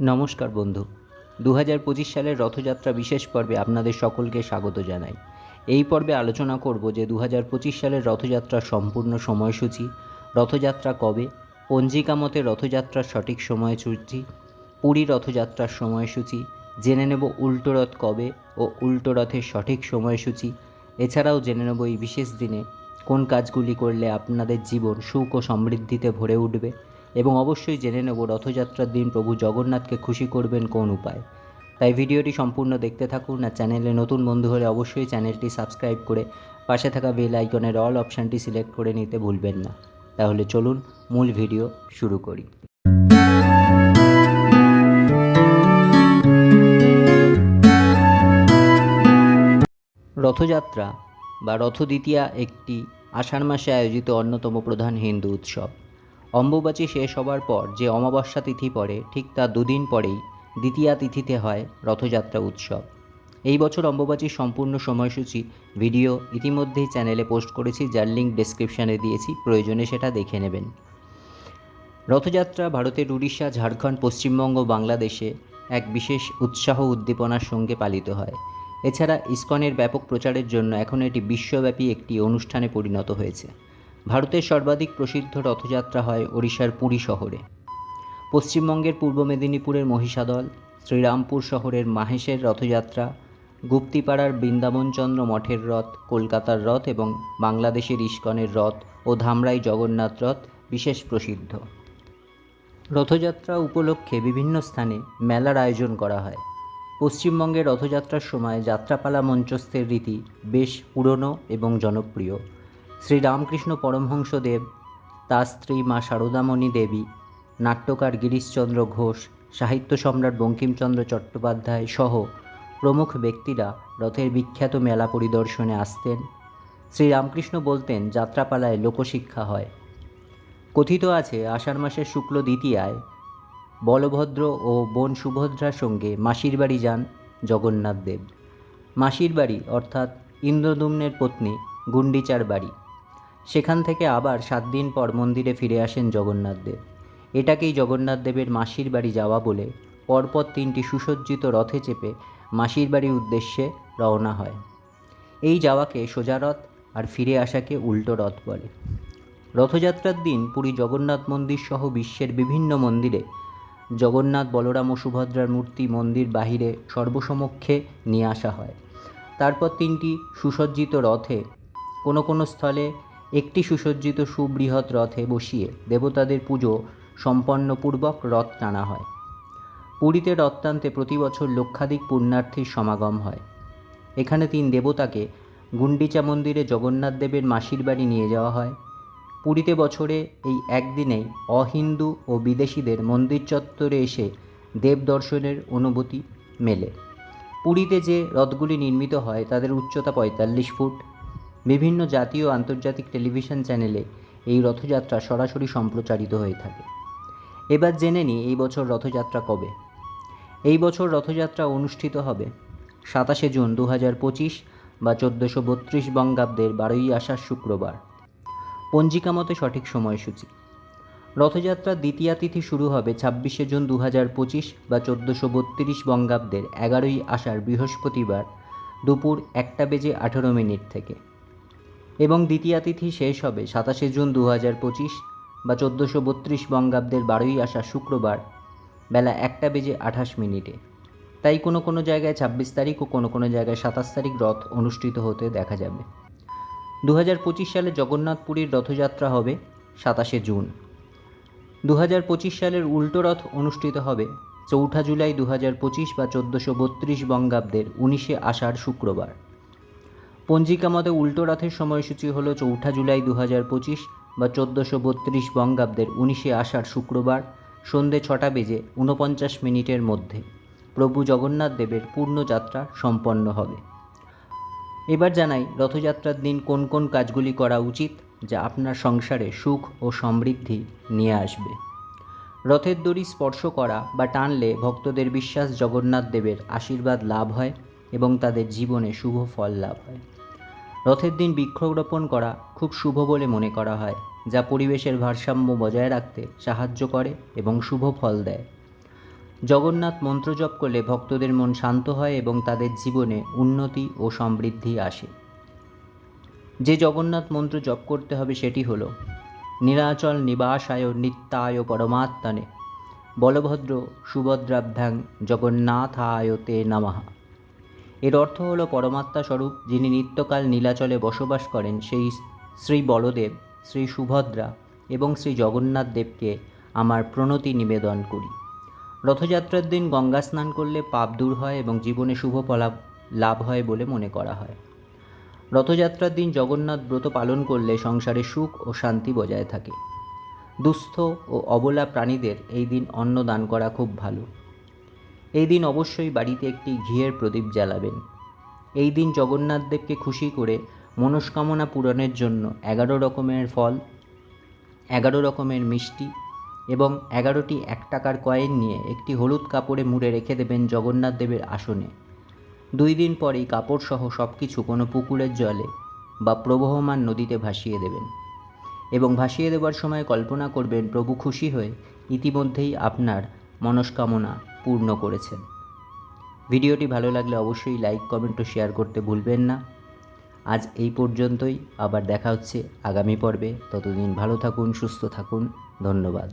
নমস্কার বন্ধু। দু হাজার পঁচিশ সালের রথযাত্রা বিশেষ পর্বে আপনাদের সকলকে স্বাগত জানাই। এই পর্বে আলোচনা করব যে দু হাজার পঁচিশ সালের রথযাত্রার সম্পূর্ণ সময়সূচি, রথযাত্রা কবে, পঞ্জিকা মতে রথযাত্রার সঠিক সময়সূচি, পুরী রথযাত্রার সময়সূচি, জেনে নেব উল্টো রথ কবে ও উল্টো রথের সঠিক সময়সূচি। এছাড়াও জেনে নেব এই বিশেষ দিনে কোন কাজগুলি করলে আপনাদের জীবন সুখ ও সমৃদ্ধিতে ভরে উঠবে। এবং অবশ্যই জেনে নেব রথযাত্রার দিন প্রভু জগন্নাথকে খুশি করবেন কোন উপায়। তাই ভিডিওটি সম্পূর্ণ দেখতে থাকুন আর চ্যানেলে নতুন বন্ধু হলে অবশ্যই চ্যানেলটি সাবস্ক্রাইব করে পাশে থাকা বেল আইকনের অল অপশানটি সিলেক্ট করে নিতে ভুলবেন না। তাহলে চলুন মূল ভিডিও শুরু করি। রথযাত্রা বা রথ দ্বিতীয়া একটি আষাঢ় মাসে আয়োজিত অন্যতম প্রধান হিন্দু উৎসব। অম্বুবাচী শেষ হবার পর যে অমাবস্যা তিথি পড়ে, ঠিক তার দুদিন পরেই দ্বিতীয়া তিথিতে হয় রথযাত্রা উৎসব। এই বছর অম্বুবাচীর সম্পূর্ণ সময়সূচি, ভিডিও ইতিমধ্যেই চ্যানেলে পোস্ট করেছি, যার লিঙ্ক ডেসক্রিপশানে দিয়েছি, প্রয়োজনে সেটা দেখে নেবেন। রথযাত্রা ভারতের উড়িষ্যা, ঝাড়খণ্ড, পশ্চিমবঙ্গ, বাংলাদেশে এক বিশেষ উৎসাহ উদ্দীপনার সঙ্গে পালিত হয়। এছাড়া ইসকনের ব্যাপক প্রচারের জন্য এখন এটি বিশ্বব্যাপী একটি অনুষ্ঠানে পরিণত হয়েছে। ভারতের সর্বাধিক প্রসিদ্ধ রথযাত্রা হয় ওড়িশার পুরী শহরে। পশ্চিমবঙ্গের পূর্ব মেদিনীপুরের মহিষাদল, শ্রীরামপুর শহরের মাহেশের রথযাত্রা, গুপ্তিপাড়ার বৃন্দাবনচন্দ্র মঠের রথ, কলকাতার রথ এবং বাংলাদেশের ইস্কনের রথ ও ধামরাই জগন্নাথ রথ বিশেষ প্রসিদ্ধ। রথযাত্রা উপলক্ষে বিভিন্ন স্থানে মেলার আয়োজন করা হয়। পশ্চিমবঙ্গে রথযাত্রার সময় যাত্রাপালা মঞ্চস্থের রীতি বেশ পুরনো এবং জনপ্রিয়। শ্রী রামকৃষ্ণ পরমহংসদেব, তার স্ত্রী মা শারদামণি দেবী, নাট্যকার গিরিশচন্দ্র ঘোষ, সাহিত্য সম্রাট বঙ্কিমচন্দ্র চট্টোপাধ্যায় সহ প্রমুখ ব্যক্তিরা রথের বিখ্যাত মেলা পরিদর্শনে আসতেন। শ্রী রামকৃষ্ণ বলতেন, যাত্রাপালায় লোকশিক্ষা হয়। কথিত আছে, আষাঢ় মাসের শুক্ল দ্বিতীয়ায় বলভদ্র ও বোন সুভদ্রার সঙ্গে মাসির বাড়ি যান জগন্নাথ দেব। মাসির বাড়ি, অর্থাৎ ইন্দ্রদুম্নের পত্নী গুন্ডিচার বাড়ি। সেখান থেকে আবার সাত দিন পর মন্দিরে ফিরে আসেন জগন্নাথদেব এটাকেই জগন্নাথদেবের মাসির বাড়ি যাওয়া বলে পরপর তিনটি সুসজ্জিত রথে চেপে মাসির বাড়ির উদ্দেশ্যে রওনা হয়। এই যাওয়াকে সোজা রথ আর ফিরে আসাকে উল্টো রথ বলে। রথযাত্রার দিন পুরী জগন্নাথ মন্দির সহ বিশ্বের বিভিন্ন মন্দিরে জগন্নাথ বলরাম ও সুভদ্রার মূর্তি মন্দির বাহিরে সর্বসমক্ষে নিয়ে আসা হয়। তারপর তিনটি সুসজ্জিত রথে কোনো কোনো স্থলে একটি সুসজ্জিত সুবৃহৎ রথে বসিয়ে দেবতাদের পুজো সম্পন্নপূর্বক রথ টানা হয়। পুরীতে রথ টানতে প্রতি বছর লক্ষাধিক পুণ্যার্থীর সমাগম হয়। এখানে তিন দেবতাকে গুন্ডিচা মন্দিরে জগন্নাথ দেবের মাসির বাড়ি নিয়ে যাওয়া হয়। পুরীতে বছরে এই একদিনেই অহিন্দু ও বিদেশিদের মন্দির চত্বরে এসে দেব দর্শনের অনুভূতি মেলে। পুরীতে যে রথগুলি নির্মিত হয় তাদের উচ্চতা পঁয়তাল্লিশ ফুট। বিভিন্ন জাতীয় আন্তর্জাতিক টেলিভিশন চ্যানেলে এই রথযাত্রা সরাসরি সম্প্রচারিত হয়ে থাকে। এবার জেনে নিই এই বছর রথযাত্রা কবে। এই বছর রথযাত্রা অনুষ্ঠিত হবে সাতাশে জুন দু হাজার পঁচিশ বা চোদ্দোশো বত্রিশ বঙ্গাব্দের বারোই আষাঢ় শুক্রবার। পঞ্জিকা মতে সঠিক সময়সূচি। রথযাত্রার দ্বিতীয়া তিথি শুরু হবে ছাব্বিশে জুন দু হাজার পঁচিশ বা চোদ্দোশো বত্রিশ বঙ্গাব্দের এগারোই আষাঢ় বৃহস্পতিবার দুপুর একটা বেজে আঠেরো মিনিট থেকে। এবং দ্বিতীয়া তিথি শেষ হবে সাতাশে জুন দু হাজার পঁচিশ বা চোদ্দোশো বত্রিশ বঙ্গাব্দের বারোই আসা শুক্রবার বেলা একটা বেজে আঠাশ মিনিটে। তাই কোনো কোনো জায়গায় ছাব্বিশ তারিখ ও কোনো কোনো জায়গায় সাতাশ তারিখ রথ অনুষ্ঠিত হতে দেখা যাবে। দু হাজার পঁচিশ সালে জগন্নাথপুরীর রথযাত্রা হবে সাতাশে জুন। দু হাজার পঁচিশ সালের উল্টো রথ অনুষ্ঠিত হবে চৌঠা জুলাই দু হাজার পঁচিশ বা চোদ্দোশো বত্রিশ বঙ্গাব্দের উনিশে আষাঢ় শুক্রবার। পঞ্জিকা মতে উল্টো রথের সময়সূচি হলো চৌঠা জুলাই দু হাজার পঁচিশ বা চোদ্দোশো বত্রিশ বঙ্গাব্দের উনিশে আষাঢ় শুক্রবার সন্ধে ছটা বেজে ঊনপঞ্চাশ মিনিটের মধ্যে। প্রভু জগন্নাথ দেবের পূর্ণযাত্রা সম্পন্ন হবে। এবার জানাই, রথযাত্রার দিন কোন কোন কাজগুলি করা উচিত যা আপনার সংসারে সুখ ও সমৃদ্ধি নিয়ে আসবে? রথের দড়ি স্পর্শ করা বা টানলে ভক্তদের বিশ্বাস জগন্নাথ দেবের আশীর্বাদ লাভ হয় এবং তাদের জীবনে শুভ ফল লাভ হয়। রথের দিন বৃক্ষরোপণ করা খুব শুভ বলে মনে করা হয়, যা পরিবেশের ভারসাম্য বজায় রাখতে সাহায্য করে এবং শুভ ফল দেয়। জগন্নাথ মন্ত্র জপ করলে ভক্তদের মন শান্ত হয় এবং তাদের জীবনে উন্নতি ও সমৃদ্ধি আসে। যে জগন্নাথ মন্ত্র জপ করতে হবে সেটি হল নীলাচল নিবাসায় নিত্যায় পরমাত্মানে, বলভদ্র সুভদ্রাভ্যাং জগন্নাথায় তে নমঃ। এর অর্থ হল পরমাত্মা স্বরূপ, যিনি নিত্যকাল নীলাচলে বসবাস করেন, সেই শ্রী বলদেব, শ্রী সুভদ্রা এবং শ্রী জগন্নাথ দেবকে আমার প্রণতি নিবেদন করি। রথযাত্রার দিন গঙ্গা স্নান করলে পাপ দূর হয় এবং জীবনে শুভ ফলাভ লাভ হয় বলে মনে করা হয়। রথযাত্রার দিন জগন্নাথ ব্রত পালন করলে সংসারে সুখ ও শান্তি বজায় থাকে। দুস্থ ও অবলা প্রাণীদের এই দিন অন্ন দান করা খুব ভালো। এই দিন অবশ্যই বাড়িতে একটি ঘিয়ের প্রদীপ জ্বালাবেন। এই দিন জগন্নাথদেবকে খুশি করে মনস্কামনা পূরণের জন্য এগারো রকমের ফল, এগারো রকমের মিষ্টি এবং এগারোটি এক টাকার কয়েন নিয়ে একটি হলুদ কাপড়ে মুড়ে রেখে দেবেন জগন্নাথ দেবের আসনে। দুই দিন পরেই কাপড় সহ সব কিছু কোনো পুকুরের জলে বা প্রবহমান নদীতে ভাসিয়ে দেবেন এবং ভাসিয়ে দেওয়ার সময় কল্পনা করবেন প্রভু খুশি হয়ে ইতিমধ্যেই আপনার মনস্কামনা পূর্ণ করেছেন। ভিডিওটি ভালো লাগলে অবশ্যই লাইক, কমেন্ট ও শেয়ার করতে ভুলবেন না। আজ এই পর্যন্তই। আবার দেখা হচ্ছে আগামী পর্বে। ততদিন ভালো থাকুন, সুস্থ থাকুন। ধন্যবাদ।